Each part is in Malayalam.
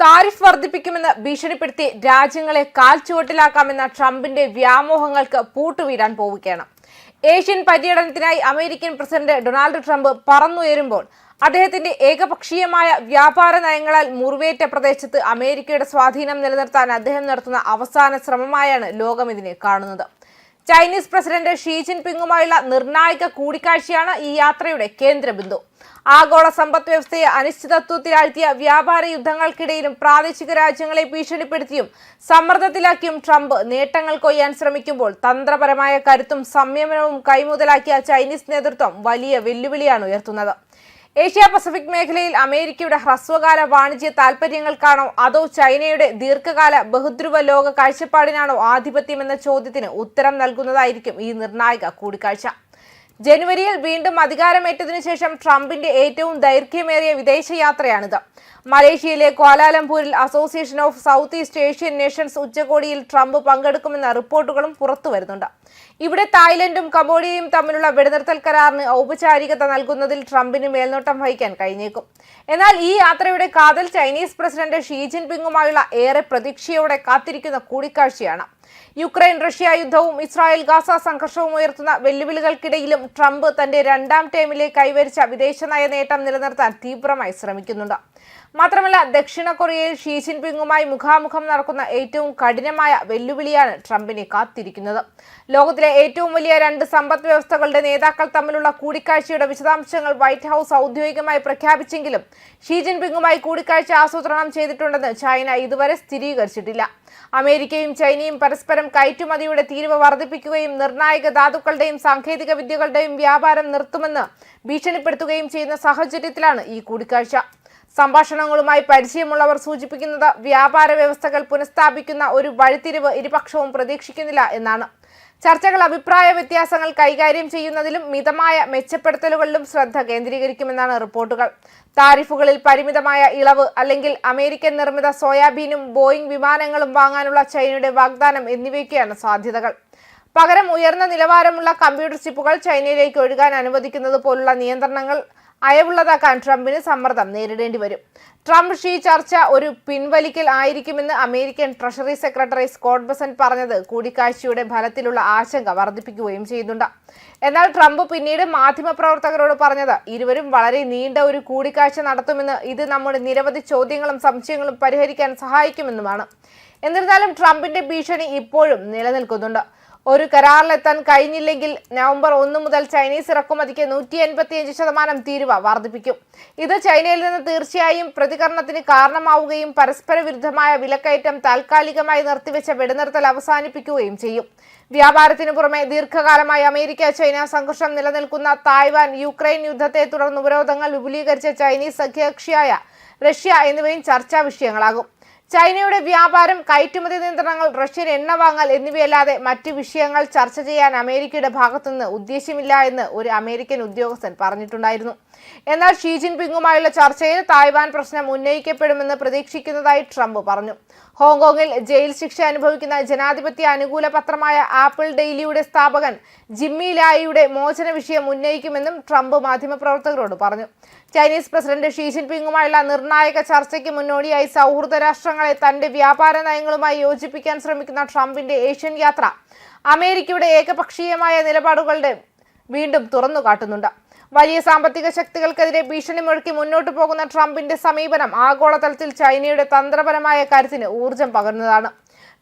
താരിഫ് വർദ്ധിപ്പിക്കുമെന്ന് ഭീഷണിപ്പെടുത്തി രാജ്യങ്ങളെ കാൽച്ചുവട്ടിലാക്കാമെന്ന ട്രംപിന്റെ വ്യാമോഹങ്ങൾക്ക് പൂട്ടുവീരാൻ പോവുകയാണ്. ഏഷ്യൻ പര്യടനത്തിനായി അമേരിക്കൻ പ്രസിഡന്റ് ഡൊണാൾഡ് ട്രംപ് പറന്നുയരുമ്പോൾ അദ്ദേഹത്തിന്റെ ഏകപക്ഷീയമായ വ്യാപാര നയങ്ങളാൽ മുറിവേറ്റ പ്രദേശത്ത് അമേരിക്കയുടെ സ്വാധീനം നിലനിർത്താൻ അദ്ദേഹം നടത്തുന്ന അവസാന ശ്രമമായാണ് ലോകം ഇതിനെ കാണുന്നത്. ചൈനീസ് പ്രസിഡന്റ് ഷീ ജിൻപിങ്ങുമായുള്ള നിർണായക കൂടിക്കാഴ്ചയാണ് ഈ യാത്രയുടെ കേന്ദ്രബിന്ദു. ആഗോള സമ്പദ് വ്യവസ്ഥയെ അനിശ്ചിതത്വത്തിലാഴ്ത്തിയ വ്യാപാര യുദ്ധങ്ങൾക്കിടയിലും പ്രാദേശിക രാജ്യങ്ങളെ ഭീഷണിപ്പെടുത്തിയും സമ്മർദ്ദത്തിലാക്കിയും ട്രംപ് നേട്ടങ്ങൾ കൊയ്യാൻ ശ്രമിക്കുമ്പോൾ തന്ത്രപരമായ കരുത്തും സംയമനവും കൈമുതലാക്കിയ ചൈനീസ് നേതൃത്വം വലിയ വെല്ലുവിളിയാണ് ഉയർത്തുന്നത്. ഏഷ്യ പസഫിക് മേഖലയിൽ അമേരിക്കയുടെ ഹ്രസ്വകാല വാണിജ്യ താൽപര്യങ്ങൾക്കാണോ അതോ ചൈനയുടെ ദീർഘകാല ബഹുദ്രുവ ലോക കാഴ്ചപ്പാടിനാണോ ആധിപത്യമെന്ന ചോദ്യത്തിന് ഉത്തരം നൽകുന്നതായിരിക്കും ഈ നിർണായക കൂടിക്കാഴ്ച. ജനുവരിയിൽ വീണ്ടും അധികാരമേറ്റതിനു ശേഷം ട്രംപിന്റെ ഏറ്റവും ദൈർഘ്യമേറിയ വിദേശയാത്രയാണിത്. മലേഷ്യയിലെ ക്വാലാലംപൂരിൽ association of South East Asian nations ഉച്ചകോടിയിൽ ട്രംപ് പങ്കെടുക്കുമെന്ന റിപ്പോർട്ടുകളും പുറത്തുവരുന്നുണ്ട് ഇവിടെ തായ്ലൻഡും കംബോഡിയയും തമ്മിലുള്ള വെടിനിർത്തൽ കരാറിന് ഔപചാരികത നൽകുന്നതിൽ ട്രംപിന് മേൽനോട്ടം വഹിക്കാൻ കഴിഞ്ഞേക്കും. എന്നാൽ ഈ യാത്രയുടെ കാതൽ ചൈനീസ് പ്രസിഡന്റ് ഷീ ജിൻപിങ്ങുമായുള്ള ഏറെ പ്രതീക്ഷയോടെ കാത്തിരിക്കുന്ന കൂടിക്കാഴ്ചയാണ്. യുക്രൈൻ റഷ്യ യുദ്ധവും ഇസ്രായേൽ ഗാസ സംഘർഷവും ഉയർത്തുന്ന വെല്ലുവിളികൾക്കിടയിലും ട്രംപ് തന്റെ രണ്ടാം ടേമിലെ കൈവരിച്ച വിദേശനയ നേട്ടം നിലനിർത്താൻ തീവ്രമായി ശ്രമിക്കുന്നുണ്ട്. മാത്രമല്ല ദക്ഷിണ കൊറിയയിൽ ഷീ ജിൻപിങ്ങുമായി മുഖാമുഖം നടക്കുന്ന ഏറ്റവും കഠിനമായ വെല്ലുവിളിയാണ് ട്രംപിനെ കാത്തിരിക്കുന്നത്. ലോകത്തിലെ ഏറ്റവും വലിയ രണ്ട് സമ്പദ് വ്യവസ്ഥകളുടെ നേതാക്കൾ തമ്മിലുള്ള കൂടിക്കാഴ്ചയുടെ വിശദാംശങ്ങൾ വൈറ്റ് ഹൗസ് ഔദ്യോഗികമായി പ്രഖ്യാപിച്ചെങ്കിലും ഷീ ജിൻപിങ്ങുമായി കൂടിക്കാഴ്ച ആസൂത്രണം ചെയ്തിട്ടുണ്ടെന്ന് ചൈന ഇതുവരെ സ്ഥിരീകരിച്ചിട്ടില്ല. അമേരിക്കയും ചൈനയും പരസ്പരം കയറ്റുമതിയുടെ തീരുവ വർദ്ധിപ്പിക്കുകയും നിർണായക ധാതുക്കളുടെയും സാങ്കേതിക വിദ്യകളുടെയും വ്യാപാരം നിർത്തുമെന്ന് ഭീഷണിപ്പെടുത്തുകയും ചെയ്യുന്ന സാഹചര്യത്തിലാണ് ഈ കൂടിക്കാഴ്ച. സംഭാഷണങ്ങളുമായി പരിചയമുള്ളവർ സൂചിപ്പിക്കുന്നത് വ്യാപാര വ്യവസ്ഥകൾ പുനഃസ്ഥാപിക്കുന്ന ഒരു വഴിത്തിരിവ് ഇരുപക്ഷവും പ്രതീക്ഷിക്കുന്നില്ല എന്നാണ്. ചർച്ചകൾ അഭിപ്രായ വ്യത്യാസങ്ങൾ കൈകാര്യം ചെയ്യുന്നതിലും മിതമായ മെച്ചപ്പെടുത്തലുകളിലും ശ്രദ്ധ കേന്ദ്രീകരിക്കുമെന്നാണ് റിപ്പോർട്ടുകൾ. താരിഫുകളിൽ പരിമിതമായ ഇളവ് അല്ലെങ്കിൽ അമേരിക്കൻ നിർമ്മിത സോയാബീനും ബോയിംഗ് വിമാനങ്ങളും വാങ്ങാനുള്ള ചൈനയുടെ വാഗ്ദാനം എന്നിവയ്ക്കാണ് സാധ്യതകൾ. പകരം ഉയർന്ന നിലവാരമുള്ള കമ്പ്യൂട്ടർ ചിപ്പുകൾ ചൈനയിലേക്ക് ഒഴുകാൻ അനുവദിക്കുന്നത് പോലുള്ള നിയന്ത്രണങ്ങൾ അയവുള്ളതാക്കാൻ ട്രംപിന് സമ്മർദ്ദം നേരിടേണ്ടി വരും. ട്രംപ് ഷീ ചർച്ച ഒരു പിൻവലിക്കൽ ആയിരിക്കുമെന്ന് American treasury secretary Scott Bessent പറഞ്ഞത് കൂടിക്കാഴ്ചയുടെ ഫലത്തിലുള്ള ആശങ്ക വർദ്ധിപ്പിക്കുകയും ചെയ്യുന്നുണ്ട്. എന്നാൽ ട്രംപ് പിന്നീട് മാധ്യമപ്രവർത്തകരോട് പറഞ്ഞത് ഇരുവരും വളരെ നീണ്ട ഒരു കൂടിക്കാഴ്ച നടത്തുമെന്ന് ഇത് നമ്മുടെ നിരവധി ചോദ്യങ്ങളും സംശയങ്ങളും പരിഹരിക്കാൻ സഹായിക്കുമെന്നുമാണ്. എന്നിരുന്നാലും ട്രംപിന്റെ ഭീഷണി ഇപ്പോഴും നിലനിൽക്കുന്നുണ്ട്. ഒരു കരാറിലെത്താൻ കഴിഞ്ഞില്ലെങ്കിൽ നവംബർ ഒന്ന് മുതൽ ചൈനീസ് ഇറക്കുമതിക്ക് നൂറ്റി എൺപത്തിയഞ്ച് ശതമാനം തീരുവ വർദ്ധിപ്പിക്കും. ഇത് ചൈനയിൽ നിന്ന് തീർച്ചയായും പ്രതികരണത്തിന് കാരണമാവുകയും പരസ്പര വിരുദ്ധമായ വിലക്കയറ്റം താൽക്കാലികമായി നിർത്തിവെച്ച വെടിനിർത്തൽ അവസാനിപ്പിക്കുകയും ചെയ്യും. വ്യാപാരത്തിനു പുറമെ ദീർഘകാലമായി അമേരിക്ക ചൈന സംഘർഷം നിലനിൽക്കുന്ന തായ്വാൻ യുക്രൈൻ യുദ്ധത്തെ തുടർന്ന് ഉപരോധങ്ങൾ വിപുലീകരിച്ച ചൈനീസ് സഖ്യകക്ഷിയായ റഷ്യ എന്നിവയും ചർച്ചാ വിഷയങ്ങളാകും. ചൈനയുടെ വ്യാപാരം കയറ്റുമതി നിയന്ത്രണങ്ങൾ റഷ്യൻ എണ്ണ വാങ്ങൽ എന്നിവയല്ലാതെ മറ്റ് വിഷയങ്ങൾ ചർച്ച ചെയ്യാൻ അമേരിക്കയുടെ ഭാഗത്തുനിന്ന് ഉദ്ദേശ്യമില്ല എന്ന് ഒരു അമേരിക്കൻ ഉദ്യോഗസ്ഥൻ പറഞ്ഞിട്ടുണ്ടായിരുന്നു. എന്നാൽ ഷീ ജിൻപിങ്ങുമായുള്ള ചർച്ചയിൽ തായ്വാൻ പ്രശ്നം ഉന്നയിക്കപ്പെടുമെന്ന് പ്രതീക്ഷിക്കുന്നതായി ട്രംപ് പറഞ്ഞു. ഹോങ്കോങ്ങിൽ ജയിൽ ശിക്ഷ അനുഭവിക്കുന്ന ജനാധിപത്യ അനുകൂല പത്രമായ ആപ്പിൾ ഡെയിലിയുടെ സ്ഥാപകൻ ജിമ്മി ലായിയുടെ മോചന വിഷയം ഉന്നയിക്കുമെന്നും ട്രംപ് മാധ്യമപ്രവർത്തകരോട് പറഞ്ഞു. ചൈനീസ് പ്രസിഡന്റ് ഷീ ജിൻപിങ്ങുമായുള്ള നിർണായക ചർച്ചയ്ക്ക് മുന്നോടിയായി സൗഹൃദ രാഷ്ട്രങ്ങളെ തന്റെ വ്യാപാര നയങ്ങളുമായി യോജിപ്പിക്കാൻ ശ്രമിക്കുന്ന ട്രംപിന്റെ ഏഷ്യൻ യാത്ര അമേരിക്കയുടെ ഏകപക്ഷീയമായ നിലപാടുകളുടെ വീണ്ടും തുറന്നു കാട്ടുന്നുണ്ട്. വലിയ സാമ്പത്തിക ശക്തികൾക്കെതിരെ ഭീഷണി മുഴക്കി മുന്നോട്ടു പോകുന്ന ട്രംപിന്റെ സമീപനം ആഗോളതലത്തിൽ ചൈനയുടെ തന്ത്രപരമായ കാര്യത്തിന് ഊർജം പകരുന്നതാണ്.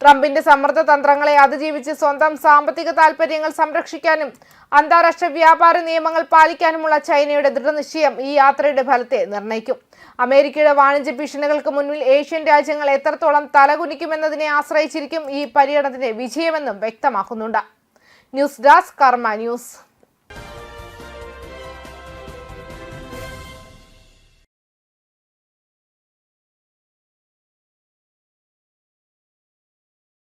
ട്രംപിന്റെ സമ്മർദ്ദ തന്ത്രങ്ങളെ അതിജീവിച്ച് സ്വന്തം സാമ്പത്തിക താൽപര്യങ്ങൾ സംരക്ഷിക്കാനും അന്താരാഷ്ട്ര വ്യാപാര നിയമങ്ങൾ പാലിക്കാനുമുള്ള ചൈനയുടെ ദൃഢനിശ്ചയം ഈ യാത്രയുടെ ഫലത്തെ നിർണയിക്കും. അമേരിക്കയുടെ വാണിജ്യ ഭീഷണികൾക്ക് മുന്നിൽ ഏഷ്യൻ രാജ്യങ്ങൾ എത്രത്തോളം തലകുനിക്കുമെന്നതിനെ ആശ്രയിച്ചിരിക്കും ഈ പര്യടനത്തിന്റെ വിജയമെന്നും വ്യക്തമാക്കുന്നുണ്ട്. News desk Karma news.